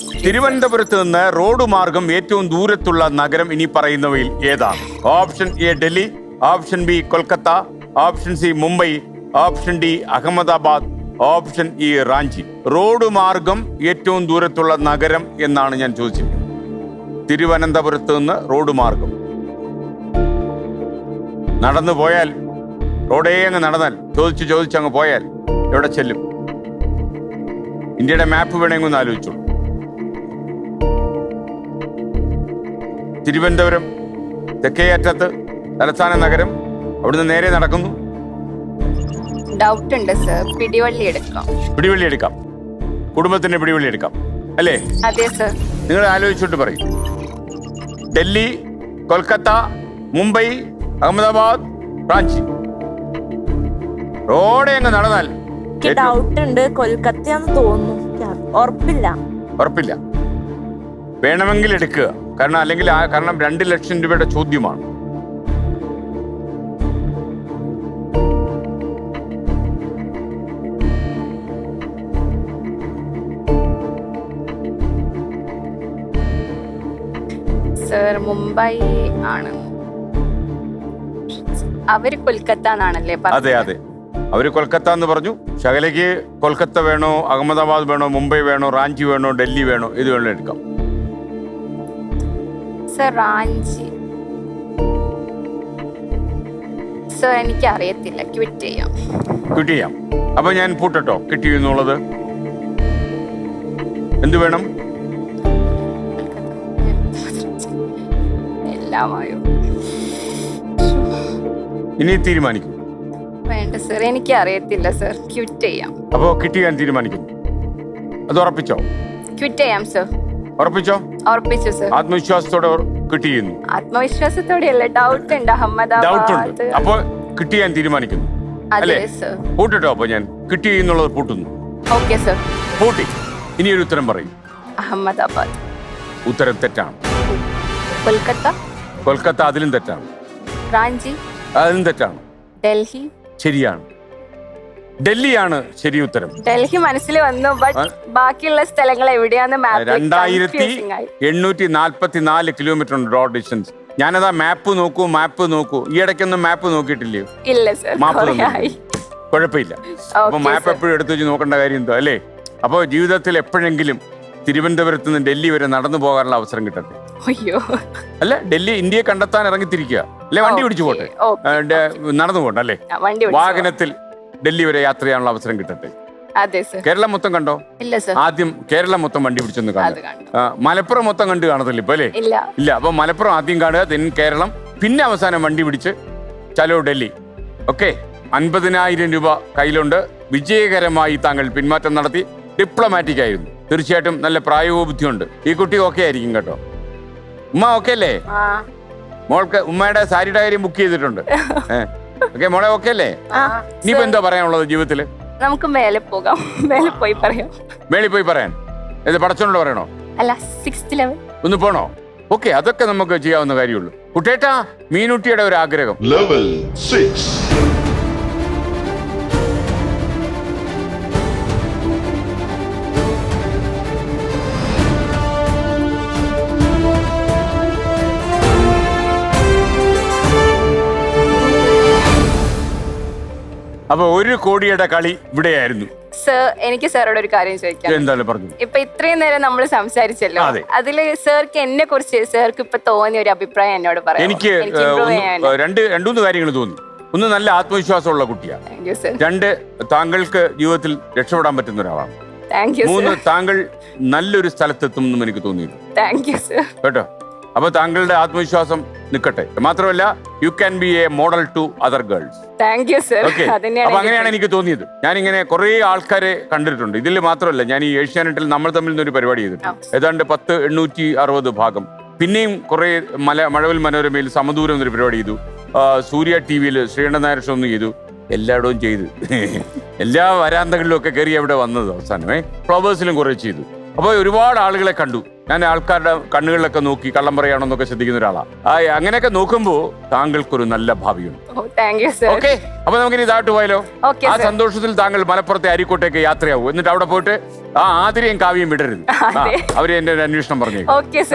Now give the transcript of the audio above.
തിരുവനന്തപുരത്ത് നിന്ന് റോഡ് മാർഗം ഏറ്റവും ദൂരത്തുള്ള നഗരം ഇനി പറയുന്നവയിൽ ഏതാണ്? Option A Delhi option B Kolkata option C Mumbai option D Ahmedabad option E Ranchi. Road മാർഗം ഏറ്റവും ദൂരത്തുള്ള നഗരം എന്നാണ് ഞാൻ ചോദിച്ചത് തിരുവനന്തപുരത്ത് നിന്ന് റോഡ് മാർഗം. നടന്നു പോയാൽ റോഡേ അങ്ങ് നടന്നാൽ ചോദിച്ചു ചോദിച്ച് അങ്ങ് പോയാൽ എവിടെ ചെല്ലും? ഇന്ത്യയുടെ മാപ്പ് വേണമെങ്കിൽ ഒന്ന് ആലോചിച്ചോളൂ. തിരുവനന്തപുരം തെക്കേ അറ്റത്ത് തലസ്ഥാന നഗരം അവിടുന്ന് നേരെ നടക്കുന്നു. ഡൗട്ട് ഉണ്ട് സർ. പിടിവള്ളി എടുക്കാം. പിടിവള്ളി എടുക്കാം. കുടുംബത്തിന്റെ പിടിവള്ളി എടുക്കാം. അല്ലേ? അതെ സർ. നിങ്ങൾ ആലോചിച്ചിട്ട് പറയും. ഡൽഹി കൊൽക്കത്ത മുംബൈ അഹമ്മദാബാദ് റാഞ്ചി. റോഡ് അങ്ങ് നടന്നാൽ ഡൗട്ട് ഉണ്ട് കൊൽക്കത്തയാന്ന് തോന്നുന്നു. ഉറപ്പില്ല. ഉറപ്പില്ല. വേണമെങ്കിൽ എടുക്കുക. കാരണം അല്ലെങ്കിൽ ആ കാരണം രണ്ട് ലക്ഷം രൂപയുടെ ചോദ്യമാണ്. സർ മുംബൈ ആണ്. അവർ കൊൽക്കത്ത എന്നാണല്ലേ അതെ അതെ. അവർ കൊൽക്കത്ത എന്ന് പറഞ്ഞു. ശകലയ്ക്ക് കൊൽക്കത്ത വേണോ അഹമ്മദാബാദ് വേണോ മുംബൈ വേണോ റാഞ്ചി വേണോ ഡൽഹി വേണോ ഇത് വേണോ എടുക്കാം. സർ റാഞ്ചി സർ എനിക്ക് അറിയത്തില്ല ക്വിറ്റ് ചെയ്യാം. ക്വിറ്റ് ചെയ്യാം. അപ്പൊ ഞാൻ പൂട്ടട്ടോ. കിട്ടി എന്നുള്ളത് എന്ത് വേണം? എല്ലാമായോ? ഇനി തീരുമാനിക്കും. വേണ്ട സർ എനിക്ക് അറിയത്തില്ല സർ ക്വിറ്റ് ചെയ്യാം. അപ്പോ ക്വിറ്റ് ചെയ്യാൻ തീരുമാനിക്കും. അത് ഉറപ്പിച്ചോ? ക്വിറ്റ് ചെയ്യാം സർ ഉറപ്പിച്ചോ? ഉറപ്പിച്ചു സർ ആത്മവിശ്വാസത്തോടെ കിട്ടിയിരുന്നു. ആത്മവിശ്വാസത്തോടെ ആത്മവിശ്വാസത്തോടെയല്ല ഡൗട്ട് ഉണ്ട് ഡൗട്ട് ഉണ്ട്. അഹമ്മദാബാദ് അപ്പൊ കിട്ടി ഞാൻ തീരുമാനിക്കുന്നു. അതെ അല്ലേ? സർ പൂട്ടിട്ടോ അപ്പൊ ഞാൻ. കിട്ടി എന്നുള്ളത് പൂട്ടുന്നു. ഓക്കെ സർ പൂട്ടി. ഇനി ഒരു ഉത്തരം പറയും. അഹമ്മദാബാദ്. ഉത്തരം തെറ്റാണ്. കൊൽക്കത്ത. കൊൽക്കത്ത അതിലും തെറ്റാണ്. റാഞ്ചി. അതിലും തെറ്റാണ്. ഡൽഹി. ശരിയാണ്. ഡൽഹിയാണ് ശരി ഉത്തരം. ഡൽഹി മനസ്സിൽ വന്നു ബട്ട്. ബാക്കിയുള്ള സ്ഥലങ്ങൾ എവിടെയാന്ന് മാപ്പ് രണ്ടായിരത്തി എണ്ണൂറ്റി നാൽപ്പത്തി നാല് കിലോമീറ്റർ ഉണ്ട് റോഡ് ഡിസ്റ്റൻസ് ഞാനതാ മാപ്പ് നോക്കൂ മാപ്പ് നോക്കൂ. ഈ ഇടയ്ക്കൊന്നും മാപ്പ് നോക്കിയിട്ടില്ലയോ? ഇല്ല സർ മാപ്പ് കുഴപ്പമില്ല. അപ്പൊ മാപ്പ്. എപ്പോഴും എടുത്തു വെച്ച് നോക്കേണ്ട കാര്യം എന്തോ അല്ലേ? അപ്പോൾ ജീവിതത്തിൽ എപ്പോഴെങ്കിലും തിരുവനന്തപുരത്ത് നിന്ന് ഡൽഹി വരെ നടന്നു പോകാനുള്ള അവസരം കിട്ടട്ടെ. അയ്യോ. അല്ല ഡൽഹി ഇന്ത്യയെ കണ്ടെത്താൻ ഇറങ്ങിത്തിരിക്കുക. അല്ലെ വണ്ടി പിടിച്ചു പോട്ടെ? നടന്നു പോകണ്ട അല്ലേ. വാഹനത്തിൽ ഡൽഹി വരെ യാത്ര ചെയ്യാനുള്ള അവസരം കിട്ടട്ടെ? അതെ സർ. കേരളം മൊത്തം കണ്ടോ? ഇല്ല സർ. ആദ്യം കേരളം മൊത്തം വണ്ടി പിടിച്ചൊന്ന് അത് കാണുക മലപ്പുറം മൊത്തം കണ്ടു കാണത്തില്ല ഇപ്പൊ അല്ലേ? ഇല്ല. ഇല്ല അപ്പൊ മലപ്പുറം ആദ്യം കാണുക തെൻ കേരളം. പിന്നെ അവസാനം വണ്ടി പിടിച്ച് ചലോ ഡൽഹി. ഓക്കെ അൻപതിനായിരം രൂപ കയ്യിലുണ്ട്. വിജയകരമായി താങ്കൾ പിന്മാറ്റം നടത്തി. ഡിപ്ലോമാറ്റിക് ആയിരുന്നു. തീർച്ചയായിട്ടും നല്ല പ്രായോഗിക ബുദ്ധിയുണ്ട് ഈ കുട്ടി ഓക്കെ ആയിരിക്കും കേട്ടോ. ഉമ്മ ഓക്കെ അല്ലേ? മോൾക്ക് ഉമ്മയുടെ സാരിയുടെ കാര്യം ബുക്ക് ചെയ്തിട്ടുണ്ട്. ഓക്കെ മോളെ ഓക്കെ അല്ലേ? ആ ഇനിയിപ്പോ എന്താ പറയാനുള്ളത് ജീവിതത്തിൽ? നമുക്ക് മേലെ പോകാം. മേലെ പോയി പറയാം. മേളിൽ പോയി പറയാൻ. ഇത് പടച്ചോണ്ട് പറയണോ? അല്ല സിക്സ് ലെവൽ ഒന്ന് പോണോ? ഓക്കെ അതൊക്കെ നമുക്ക് ചെയ്യാവുന്ന കാര്യമുള്ളൂ. കുട്ടേട്ടാ മീനുട്ടിയുടെ ഒരു ആഗ്രഹം. ലെവൽ 6. അപ്പൊ ഒരു കോടിയുടെ കളി ഇവിടെയായിരുന്നു. സർ എനിക്ക് സാറോട് ഒരു കാര്യം ചോദിക്കാം. എന്തായാലും പറഞ്ഞു. ഇപ്പൊ ഇത്രയും നേരം നമ്മൾ സംസാരിച്ചല്ലോ. അതെ. അതിൽ സാർക്ക് എന്നെ കുറിച്ച് സാർക്ക് ഇപ്പൊ തോന്നിയ ഒരു അഭിപ്രായം എന്നോട് പറയാം എനിക്ക് ഏഹ്, ഒന്ന് ഏഹ്, രണ്ട് രണ്ടുമൂന്ന് കാര്യങ്ങൾ തോന്നി ഒന്ന് നല്ല ആത്മവിശ്വാസമുള്ള കുട്ടിയാണ്. താങ്ക് യു സർ രണ്ട് താങ്കൾക്ക് ജീവിതത്തിൽ രക്ഷപ്പെടാൻ പറ്റുന്ന ഒരാളാണ്. താങ്ക് യു മൂന്ന് സർ താങ്കൾ നല്ലൊരു സ്ഥലത്തെത്തും എന്നും എനിക്ക് തോന്നിയിരുന്നു താങ്ക് യു സർ കേട്ടോ? അപ്പൊ താങ്കളുടെ ആത്മവിശ്വാസം നിൽക്കട്ടെ. മാത്രമല്ല you can be a model to other girls thank you sir okay അപ്പൊ അങ്ങനെയാണ് എനിക്ക് തോന്നിയത്. ഞാൻ ഇങ്ങനെ കുറെ ആൾക്കാരെ കണ്ടിട്ടുണ്ട്. ഇതിൽ മാത്രമല്ല ഞാൻ ഈ ഏഷ്യാനെറ്റിൽ നമ്മൾ തമ്മിൽ നിന്നൊരു പരിപാടി ചെയ്തിട്ടുണ്ട്. ഏതാണ്ട് പത്ത് എണ്ണൂറ്റി അറുപത് ഭാഗം. പിന്നെയും കുറെ മല മഴവിൽ മനോരമയിൽ സമദൂരം എന്നൊരു പരിപാടി ചെയ്തു. സൂര്യ ടി വിയിൽ ശ്രീകണ്ഠൻ നായർ ഷോ ഒന്ന് ചെയ്തു. എല്ലായിടവും ചെയ്തു. എല്ലാ വരാന്തകളിലും ഒക്കെ കയറി അവിടെ വന്നത് അവസാനമേ ഫ്ലവേഴ്സിലും കുറെ ചെയ്തു. അപ്പോൾ ഒരുപാട് ആളുകളെ കണ്ടു. ഞാൻ ആൾക്കാരുടെ കണ്ണുകളിലൊക്കെ നോക്കി കള്ളം പറയാണെന്നൊക്കെ ശ്രദ്ധിക്കുന്ന ഒരാളാണ് ആ അങ്ങനെയൊക്കെ നോക്കുമ്പോ താങ്കൾക്കൊരു നല്ല ഭാവിയുണ്ട്. ഓക്കെ അപ്പൊ നമുക്ക് ഇനി ഇതായിട്ട് പോയാലോ? ആ സന്തോഷത്തിൽ താങ്കൾ മലപ്പുറത്തെ അരിക്കോട്ടേക്ക് യാത്രയാവും. എന്നിട്ട് അവിടെ പോയിട്ട് ആ ആതിരയും കാവ്യം വിടരുത്. അവർ എന്റെ ഒരു അന്വേഷണം പറഞ്ഞു ഓക്കെ സർ